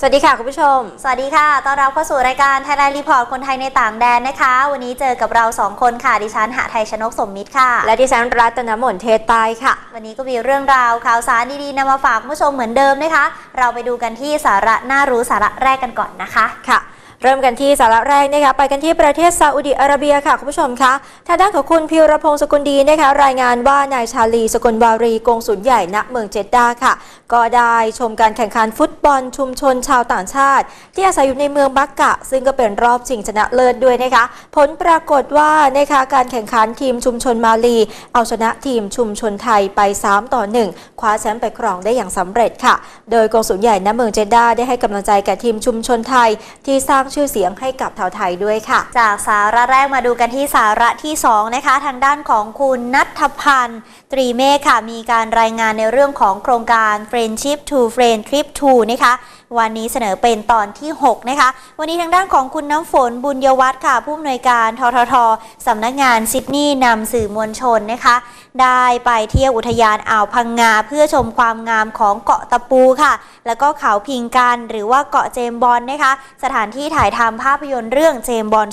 สวัสดีค่ะ คุณผู้ชม สวัสดีค่ะ ต้อนรับเข้าสู่รายการ Thailand Report คนไทยในต่างแดนนะคะ วันนี้เจอกับเราสองคนค่ะ ดิฉันหาไทยชนกสมมิตรค่ะ และดิฉันรัตนมนเทศใต้ค่ะ วันนี้ก็มีเรื่องราวข่าวสารดีๆนำมาฝากคุณผู้ชมเหมือนเดิมนะคะ เราไปดูกันที่สาระน่ารู้สาระแรกกันก่อนนะคะ ค่ะ เริ่มกันที่สาระแรกนะคะไปกันที่ประเทศซาอุดิอาระเบียค่ะคุณผู้ชมคะทางด้านของคุณพิวรพงศ์สกุลดีนะคะรายงานว่านายชาลีสกุลวารีกงสุลใหญ่ณเมืองเจดดาค่ะ ก็ได้ชมการแข่งขันฟุตบอลชุมชนชาวต่างชาติ ที่อาศัยอยู่ในเมืองบักกะ ซึ่งก็เป็นรอบชิงชนะเลิศด้วยนะคะ ผลปรากฏว่านะคะการแข่งขันทีมชุมชนมาลี เอาชนะทีมชุมชนไทยไป 3 ต่อ 1 คว้าแชมป์ไปครองได้อย่างสำเร็จค่ะ โดยกองสุลใหญ่ณเมืองเจดดาได้ให้กำลังใจแก่ทีมชุมชนไทยที่สร้างชื่อเสียงให้กับชาวไทยด้วยค่ะ จากสาระแรกมาดูกันที่สาระที่ 2 นะคะ ทางด้านของคุณนัทพันธ์ตรีเมฆค่ะ มีการรายงานในเรื่องของโครงการ Friendship to Friend Trip to นะคะวันนี้เสนอเป็นตอนที่ 6 นะคะ วันนี้ทางด้านของคุณน้ำฝนบุญยวัฒน์ค่ะ ผู้อำนวยการทททสำนักงานซิดนีย์นำสื่อมวลชนนะคะ ได้ไปเที่ยวอุทยานอ่าวพังงา เพื่อชมความงามของเกาะตะปูค่ะ แล้วก็เขาพิงกันหรือว่าเกาะเจมบอลนะคะ สถานที่ถ่ายทำภาพยนตร์เรื่องเจมส์บอล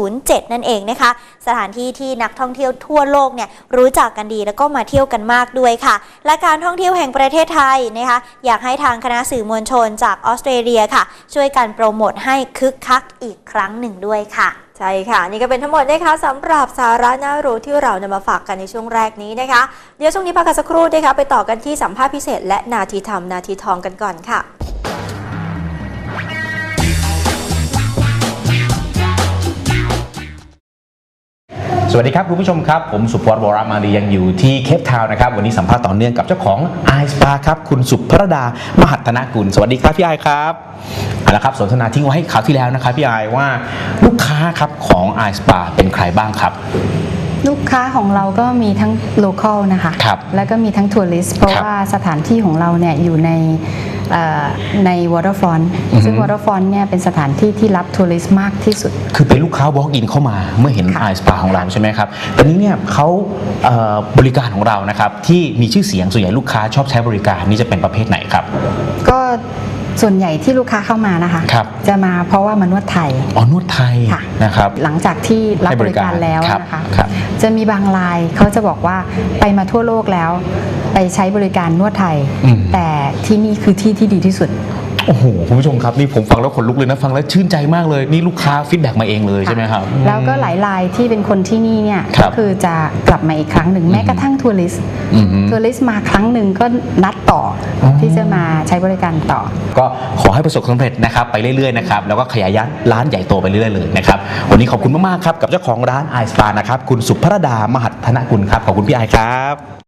007 นั่นเองนะคะ สถานที่ที่นักท่องเที่ยวทั่วโลกเนี่ยรู้จักกันดีแล้วก็มาเที่ยวกันมากด้วยค่ะ และการท่องเที่ยวแห่งประเทศไทยนะคะอยากให้ทางคณะสื่อมวลชนจากออสเตรเลียค่ะ ช่วยกันโปรโมทให้คึกคักอีกครั้งหนึ่งด้วยค่ะ ใช่ค่ะ นี่ก็เป็นทั้งหมดนะคะสำหรับสาระน่ารู้ที่เรานำมาฝากกันในช่วงแรกนี้นะคะ เดี๋ยวช่วงนี้พักกันสักครู่นะคะไปต่อกันที่สัมภาษณ์พิเศษ และนาทีธรรมนาทีทองกันก่อนค่ะ สวัสดีครับ คุณผู้ชมครับ ผมสุพจน์วรมารียังอยู่ที่เคปทาวน์นะครับ วันนี้สัมภาษณ์ต่อเนื่องกับเจ้าของไอสปาครับ คุณสุภรดามหัฒนกุล สวัสดีครับพี่ไอครับเอาละครับสนทนาทิ้งไว้ให้คราวที่แล้วนะครับพี่ไอว่าลูกค้าครับของไอสปาเป็นใครบ้างครับ ลูกค้าของเราก็มีทั้ง local นะคะ ครับแล้วก็มีทั้ง tourist เพราะครับ ว่าสถานที่ของเราเนี่ยอยู่ในเอ่อ ใน waterfront อือฮึซึ่ง waterfront เนี่ยเป็นสถานที่ที่รับ tourist มากที่สุด คือเป็นลูกค้า walk in เข้ามาเมื่อเห็นค่ะไอสปาของเราใช่ไหมครับแต่นี้เนี่ยเขาเอ่อบริการของเรานะครับที่มีชื่อเสียงส่วนใหญ่ลูกค้าชอบใช้บริการนี่จะเป็นประเภทไหนครับ ก็ ส่วนใหญ่ที่ลูกค้าเข้ามานะคะ ครับ จะมาเพราะว่ามานวดไทย อ๋อนวดไทยค่ะ นะครับ หลังจากที่รับให้บบริริการการแล้วครับนะคะ ครับจะมีบางรายเขาจะบอกว่าไปมาทั่วโลกแล้ว ไปใช้บริการนวดไทย อืม แต่ที่นี่คือที่ที่ดีที่สุด โอ้โหคุณผู้ชมครับนี่ผมฟังแล้วขนลุกเลยนะฟังแล้วชื่นใจมากเลยนี่ลูกค้าฟีดแบ็กมาเองเลยใช่ไหมครับ แล้วก็หลายรายที่เป็นคนที่นี่เนี่ยครัก็บคือจะกลับมาอีกครั้งหนึ่งแม้กระทั่งทัวริสต์อืมทัวริสต์มาครั้งหนึ่งก็นัดต่อออ ที่จะมาใช้บริการต่อ ก็ขอให้ประสบความสำเร็จนะครับไปเรื่อยๆนะครับแล้วก็ขยายร้านใหญ่โตไปเรื่อยๆเลยนะครับวันนี้ขอบคุณมากๆครับกับเจ้าของร้านไอสปานะครับคุณสุภรดามหัฒนกุลครับขอบคุณพี่ไอครับ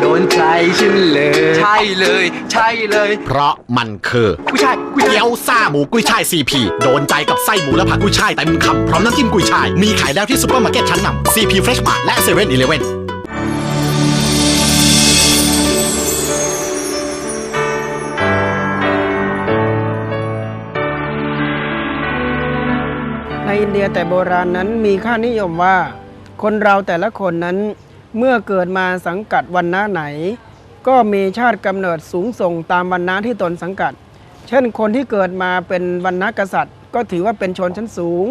โดนใจฉันเลย ใช่เลย ใช่เลยเพราะมันคือกุ้ยช่ายกุ้ยช่ายเกี๊ยวซ่าหมูกุ้ยช่ายซีพีโดนใจกับไส้หมูและผักกุ้ยช่ายเต็มคำพร้อมน้ำจิ้มกุ้ยช่าย มีขายแล้วที่ซุปเปอร์มาร์เก็ตชั้นนำซีพีเฟรชมาร์และเซเว่นอีเลเว่นในอินเดียแต่โบราณนั้นมีค่านิยมว่า คนเราแต่ละคนนั้น เมื่อเกิดมาสังกัดวันนะไหน ก็มีชาติกำเนิดสูงส่งตามวันนะที่ตนสังกัด เช่นคนที่เกิดมาเป็นวันนะกษัตริย์ ก็ถือว่าเป็นชนชั้นสูง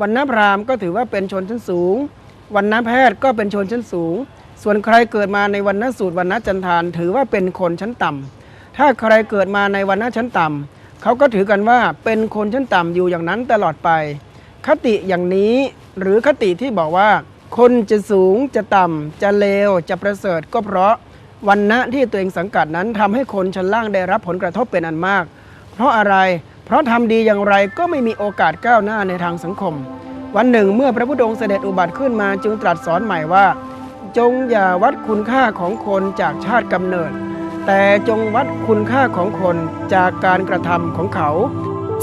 วันนะพราหมณ์ก็ถือว่าเป็นชนชั้นสูง วันนะแพทย์ก็เป็นชนชั้นสูง ส่วนใครเกิดมาในวันนะสูตรวันนะจันทาน ถือว่าเป็นคนชั้นต่ำถ้าใครเกิดมาในวันนะชั้นต่ำเขาก็ถือกันว่าเป็นคนชั้นต่ำอยู่อย่างนั้นตลอดไป คติอย่างนี้หรือคติที่บอกว่า คนจะสูงจะต่ำจะเลวจะประเสริฐก็เพราะวันณะที่ตัวเองสังกัดนั้นทำให้คนชั้นล่างได้รับผลกระทบเป็นอันมาก เพราะอะไร เพราะทำดีอย่างไรก็ไม่มีโอกาสก้าวหน้าในทางสังคม วันหนึ่งเมื่อพระพุทธองค์เสด็จอุบัติขึ้นมาจึงตรัสสอนใหม่ว่า จงอย่าวัดคุณค่าของคนจากชาติกำเนิด แต่จงวัดคุณค่าของคนจากการกระทำของเขา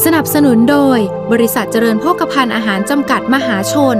สนับสนุนโดย บริษัทเจริญโภคภัณฑ์อาหารจำกัดมหาชน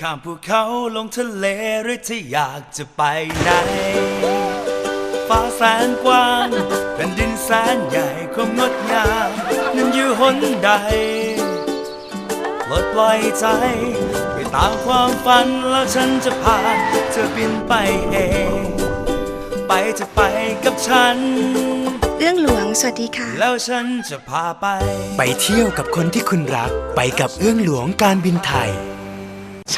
ข้ามภูเขาลงทะเลหรือที่อยากจะไปไหน ฟ้าแสนกว้างแผ่นดินแสนใหญ่ความงดงามนั้นอยู่หนใดปลดปล่อยใจ ไปตามความฝันแล้วฉันจะพาเธอบินไปเอง ไปจะไปกับฉัน เรื่องหลวง สวัสดีค่ะ แล้วฉันจะพาไป ไปเที่ยวกับคนที่คุณรัก ไปกับเอื้องหลวงการบินไทย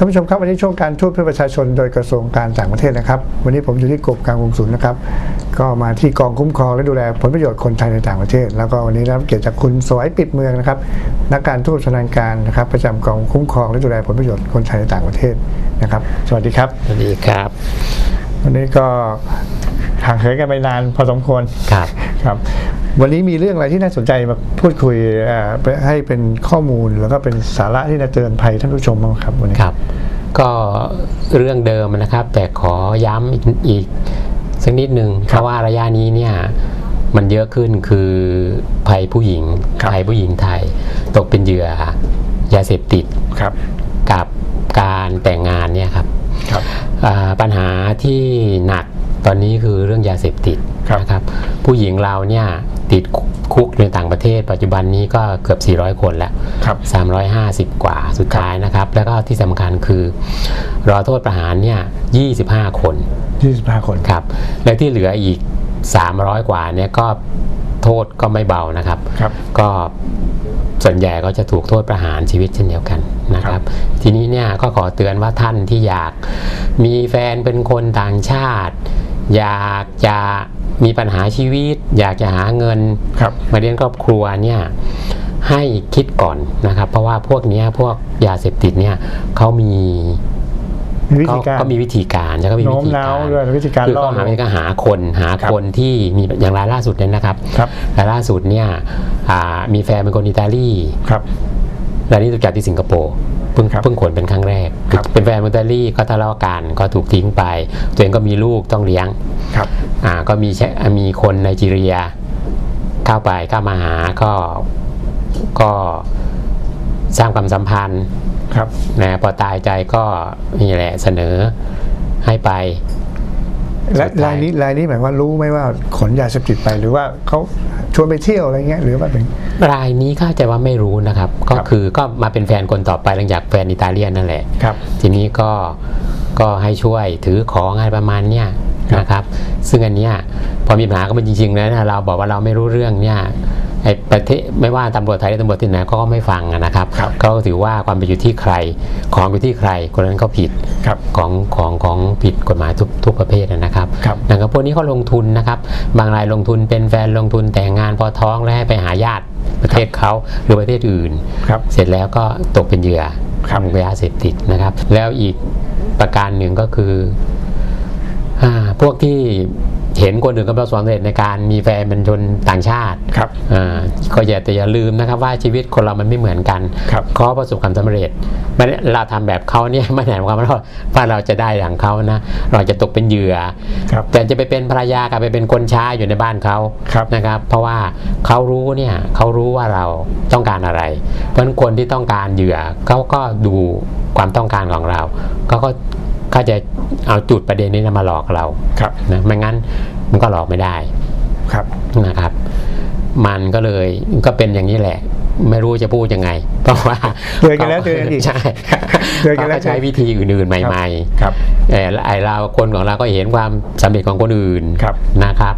ท่านผู้ชมครับวันนี้ช่วงการทูตเพื่อประชาชนโดยกระทรวงการต่างประเทศนะครับ วันนี้ผมอยู่ที่กรมการกงสุลนะครับ ก็มาที่กองคุ้มครองและดูแลผลประโยชน์คนไทยในต่างประเทศ แล้วก็วันนี้ได้รับเกียรติจากคุณสวัยปิดเมืองนะครับนักการทูตชำนาญการนะครับ ประจำกองคุ้มครองและดูแลผลประโยชน์คนไทยในต่างประเทศนะครับ สวัสดีครับสวัสดีครับ วันนี้ก็ห่างเหินกันไปนานพอสมควรครับครับ วันนี้มีเรื่องอะไรที่น่าสนใจมาพูดคุยเอ่อให้เป็นข้อมูลแล้วก็เป็นสาระที่น่าเตือนภัยท่านผู้ชมบ้างครับวันนี้ครับ ก็เรื่องเดิมนะครับ แต่ขอย้ำอีกอีกสักนิดหนึ่งเพราะว่าระยะนี้เนี่ยมันเยอะขึ้นคือภัยผู้หญิงภัยผู้หญิงไทย ตกเป็นเหยื่อยาเสพติดครับกับการแต่งงานเนี่ยครับครับอ่าปัญหาที่หนักตอนนี้คือเรื่องยาเสพติดนะครับ ผู้หญิงเราเนี่ย ติดคุกในต่างประเทศ ปัจจุบันนี้ก็เกือบ 400 คนแล้วครับ 350 กว่าสุดท้ายนะครับ แล้วก็ที่สำคัญคือ รอโทษประหารเนี่ย25 คน 25 คนครับ และที่เหลืออีก 300 กว่าเนี่ยก็โทษก็ไม่เบานะครับครับ ก็ส่วนใหญ่ก็จะถูกโทษประหารชีวิตเช่นเดียวกันนะครับ ทีนี้เนี่ยก็ขอเตือนว่าท่านที่อยากมีแฟนเป็นคนต่างชาติ อยากจะ มีปัญหาชีวิต อยากจะหาเงินมาเลี้ยงครอบครัวเนี่ยให้คิดก่อนนะครับ เพราะว่าพวกเนี้ยพวกยาเสพติดเนี่ยเขามีมีวิธีการก็มีวิธีการแล้วก็มีวิโน้มธีน้ากาวรด้วยวิธีการคือล่อเขาหาลวงก็หาคนหาคนที่มีอย่างรายล่าสุดเนี่ยนะครับครับรายล่าสุดเนี่ยอ่ามีแฟนเป็นคนอิตาลีครับรายนี้ถูกจับที่สิงคโปร์เพิ่งเพิ่งขนเป็นครั้งแรก เป็นแฟนคนอิตาลีก็ทะเลาะกันก็ถูกทิ้งไป ตัวเองก็มีลูกต้องเลี้ยงครับอ่าก็มีแชมีคนไนจีเรีย เข้าไปเข้ามาหาก็ก็สร้างความสัมพันธ์ครับนะพอตายใจก็นี่แหละเสนอให้ไป และรายนี้รายนี้หมายว่ารู้ไหมว่าขนยาเสพติดไปหรือว่าเขาชวนไปเที่ยวอะไรเงี้ยหรือว่าเป็นรายนี้เข้าใจว่าไม่รู้นะครับ ก็คือก็มาเป็นแฟนคนต่อไปหลังจากแฟนอิตาเลียนนั่นแหละครับ ทีนี้ก็ก็ให้ช่วยถือของอะไรประมาณเนี้ยนะครับ ซึ่งอันเนี้ยพอมีปัญหาก็เป็นจริงๆนะถ้าเราบอกว่าเราไม่รู้เรื่องเนี่ย ไอ้ประเทศไม่ว่าตำรวจไทยหรือตำรวจที่ไหนก็ไม่ฟังอะนะครับเขาก็ถือว่าความเป็นอยู่ที่ใครของอยู่ที่ใครคนนั้นก็ผิดของของของผิดกฎหมายทุกทุกประเภทนะครับดังนั้นพวกนี้เขาลงทุนนะครับ บางรายลงทุนเป็นแฟนลงทุนแต่งงานพอท้องแล้วให้ไปหาญาติประเทศเขาหรือประเทศอื่น เสร็จแล้วก็ตกเป็นเหยื่อของยาเสพติดนะครับ แล้วอีกประการหนึ่งก็คืออาพวกที่ เห็นคนอื่นกำลังสำเร็จในการมีแฟนเป็นชนต่างชาติครับอ่าก็อย่าแต่อย่าลืมนะครับว่าชีวิตคนเรามันไม่เหมือนกันเขาประสบความสำเร็จไม่ได้เราทำแบบเขาเนี่ยไม่ได้หมายความว่าเราว่าเราจะได้อย่างเขานะ เราจะตกเป็นเหยื่อแต่จะไปเป็นภรรยากับไปเป็นคนใช้อยู่ในบ้านเขานะครับ เพราะว่าเขารู้เนี่ยเขารู้ว่าเราต้องการอะไร เพราะฉะนั้นคนที่ต้องการเหยื่อเขาก็ดูความต้องการของเราเขาก็ เขาจะเอาจุดประเด็นนี้มาหลอกเราครับนะไม่งั้นมันก็หลอกไม่ได้ครับนะครับ มันก็เลยก็เป็นอย่างนี้แหละ ไม่รู้จะพูดยังไง เพราะว่าเตือนกันแล้วเตือนกันอีกใช่เตือนกันแล้วเขาก็ใช้วิธีอื่นๆใหม่ ๆ ครับแต่ไอเราคนของเราก็เห็นความสำเร็จของคนอื่นนะครับ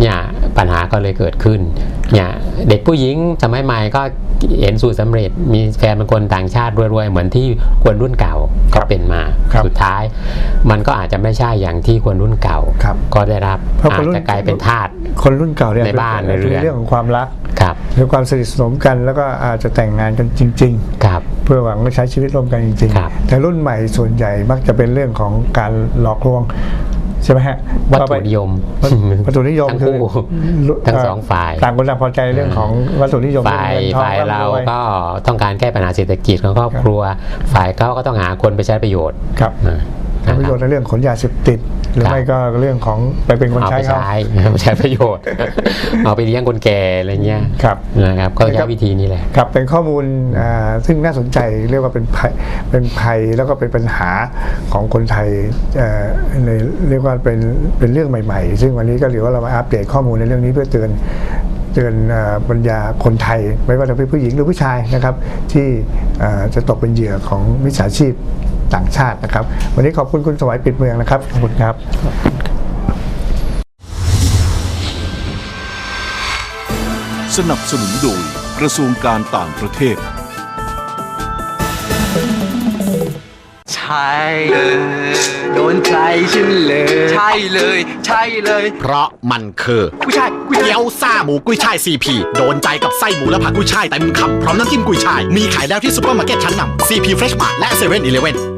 เนี่ยปัญหาก็เลยเกิดขึ้นเนี่ยเด็กผู้หญิงสมัยใหม่ก็เห็นสูตรสำเร็จ มีแฟนเป็นคนต่างชาติรวยๆ เหมือนที่คนรุ่นเก่าก็เป็นมาสุดท้าย มันก็อาจจะไม่ใช่อย่างที่คนรุ่นเก่าก็ได้รับเพราะคอานจรุ่นจะกลายเป็นทาสคนรุ่นเก่าเนี่ยในบ้านในเรือนเรื่องของความรักครับหรือความสนิทสนมกันแล้วก็อาจจะแต่งงานกันจริงครับๆเพื่อหวังว่าใช้ชีวิตร่วมกันจริงๆแต่รุ่นใหม่ส่วนใหญ่มักจะเป็นเรื่องของการหลอกลวง ใช่ไหมฮะวัตถุนิยมวัตถุนิยมทั้งคือคู่ทั้งสองฝ่ายต่างคนต่างพอใจเรื่องของวัตถุนิยมฝ่ายเงินทองฝ่ายเราำวยก็ต้องการแก้ปัญหาเศรษฐกิจของครอบครัว ฝ่ายเขาก็ต้องหาคนไปใช้ประโยชน์ครับ นะทำประโยชน์ในเรื่องขนยาเสพติด หรือครับไม่ก็เรื่องของไปเป็นคนเอาใช้ไปเขาใช้เอาไปใช้ประโยชน์ เอาไปเลี้ยงคนแก่อะไรเงี้ยครับนะครับก็ใช้วิธีนี้แหละครับเป็นข้อมูลอ่าซึ่งน่าสนใจเรียกว่าเป็นภัยเป็นภัยแล้วก็เป็นปัญหาของคนไทยเอ่อในเรียกว่าเป็นเป็นเรื่องใหม่ ๆ ซึ่งวันนี้ก็เรียกว่าเรามาอัปเดตข้อมูลในเรื่องนี้เพื่อเตือนเตือนอ่าบรรดาคนไทย ไม่ว่าจะเป็นผู้หญิงหรือผู้ชายนะครับ ที่อ่าจะตกเป็นเหยื่อของมิจฉาชีพ ต่างชาตินะครับ วันนี้ขอบคุณคุณสวัยปิดเมืองนะครับ ขอบคุณครับสนับสนุนโดยกระทรวงการต่างประเทศ ใช่เลยโดนใจฉันเลย ใช่เลย ใช่เลย เพราะมันคือผู้ชายผู้ชายเกี๊ยวซ่าหมูกุ้ยช่ายซีพีโดนใจกับไส้หมูและผักกุ้ยช่ายเต็มคำพร้อมน้ำจิ้มกุ้ยช่าย มีขายแล้วที่ซุปเปอร์มาร์เก็ตชั้นนำซีพีเฟรชมาและเซเว่นอีเลฟเว่น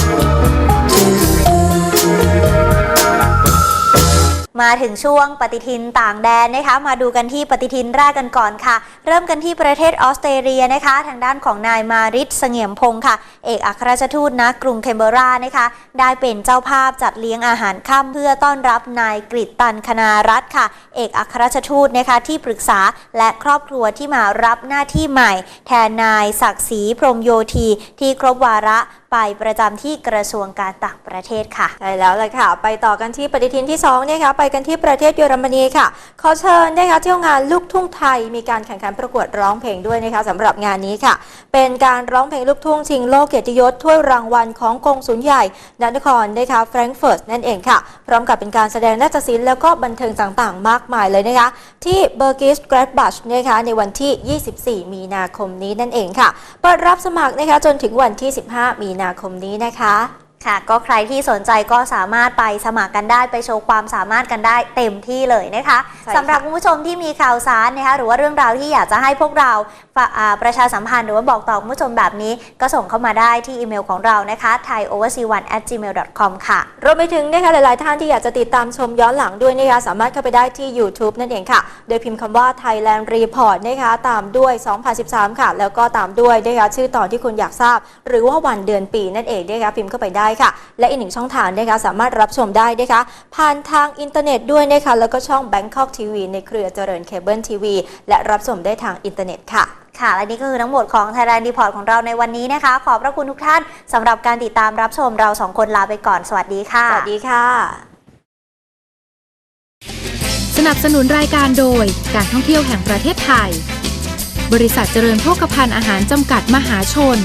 มาถึงช่วงปฏิทินต่างแดนนะคะ มาดูกันที่ปฏิทินแรกกันก่อนค่ะ เริ่มกันที่ประเทศออสเตรเลียนะคะ ทางด้านของนายมาริสเสงี่ยมพงศ์ค่ะ เอกอัครราชทูตณกรุงแคนเบรานะคะ ได้เป็นเจ้าภาพจัดเลี้ยงอาหารค่ำเพื่อต้อนรับนายกฤตตันคณารัตน์ค่ะ เอกอัครราชทูตนะคะที่ปรึกษาและครอบครัวที่มารับหน้าที่ใหม่ แทนนายศักดิ์ศรีพรมโยธีที่ครบวาระ ไปประจำที่กระทรวงการต่างประเทศค่ะ ใช่แล้วเลยค่ะ ไปต่อกันที่ปฏิทินที่2เนี่ยค่ะไปกันที่ประเทศเยอรมนีค่ะขอเชิญนะคะเที่ยวงานลูกทุ่งไทยมีการแข่งขันประกวดร้องเพลงด้วยนะคะสำหรับงานนี้ค่ะ เป็นการร้องเพลงลูกทุ่งชิงโลกเกียรติยศถ้วยรางวัลของกองสุลใหญ่นนครนะคะแฟรงก์เฟิร์ตนั่นเองค่ะ พร้อมกับเป็นการแสดงนาฏศิลป์แล้วก็บันเทิงต่างๆ มากมายเลยนะคะ ที่เบอร์กิสแกรดบัชนะคะในวันที่ 24 มีนาคมนี้นั่นเองค่ะเปิดรับสมัครนะคะจนถึงวันที่ 15 มีนาคมนี้นะคะ ค่ะก็ใครที่สนใจก็สามารถไปสมัครกันได้ไปโชว์ความสามารถกันได้เต็มที่เลยนะคะใช่ค่ะสำหรับคุณผู้ชมที่มีข่าวสารนะคะหรือว่าเรื่องราวที่อยากจะให้พวกเราฝากอ่าประชาสัมพันธ์หรือว่าบอกต่อคุณผู้ชมแบบนี้ ก็ส่งเข้ามาได้ที่อีเมลของเรานะคะ thaioverc1@gmail.com ค่ะ รวมไปถึงนะคะหลายๆ ท่านที่อยากจะติดตามชมย้อนหลังด้วยนะคะสามารถเข้าไปได้ที่ YouTube นั่นเองค่ะ โดยพิมพ์คำว่า Thailand Report นะคะตามด้วย 2013 ค่ะ แล้วก็ตามด้วยนะคะชื่อตอนที่คุณอยากทราบ หรือว่าวันเดือนปีนั่นเองนะคะพิมพ์เข้าไปได้ค่ะ และอีกหนึ่งช่องทางนะคะสามารถรับชมได้นะคะผ่านทางอินเทอร์เน็ตด้วยนะคะแล้วก็ช่อง Bangkok TV ในเครือเจริญเคเบิลทีวีและรับชมได้ทางอินเทอร์เน็ตค่ะค่ะและนี่ก็คือทั้งหมดของ Thailand Report ของเราในวันนี้นะคะ ขอบพระคุณทุกท่านสำหรับการติดตามรับชมเราสองคนลาไปก่อนสวัสดีค่ะ สวัสดีค่ะ สนับสนุนรายการโดยการท่องเที่ยวแห่งประเทศไทย บริษัทเจริญโภคภัณฑ์อาหารจำกัดมหาชน